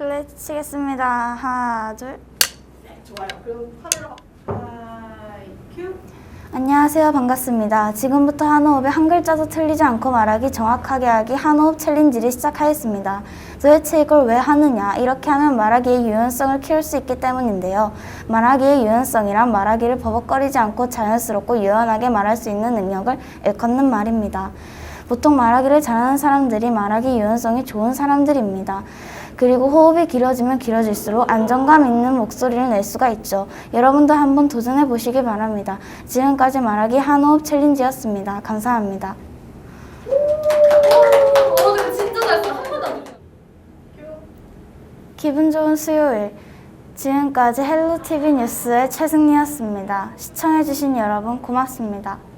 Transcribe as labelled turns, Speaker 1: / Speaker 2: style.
Speaker 1: 플레이 치겠습니다. 하나, 둘.
Speaker 2: 네, 좋아요. 그럼 카메라 하이 큐.
Speaker 1: 안녕하세요. 반갑습니다. 지금부터 한호흡에 한 글자도 틀리지 않고 말하기 정확하게 하기 한호흡 챌린지를 시작하겠습니다. 도대체 이걸 왜 하느냐? 이렇게 하면 말하기의 유연성을 키울 수 있기 때문인데요. 말하기의 유연성이란 말하기를 버벅거리지 않고 자연스럽고 유연하게 말할 수 있는 능력을 일컫는 말입니다. 보통 말하기를 잘하는 사람들이 말하기 유연성이 좋은 사람들입니다. 그리고 호흡이 길어지면 길어질수록 안정감 있는 목소리를 낼 수가 있죠. 여러분도 한번 도전해 보시기 바랍니다. 지금까지 말하기 한호흡 챌린지였습니다. 감사합니다. 기분 좋은 수요일. 지금까지 헬로티비 뉴스의 최승리였습니다. 시청해주신 여러분 고맙습니다.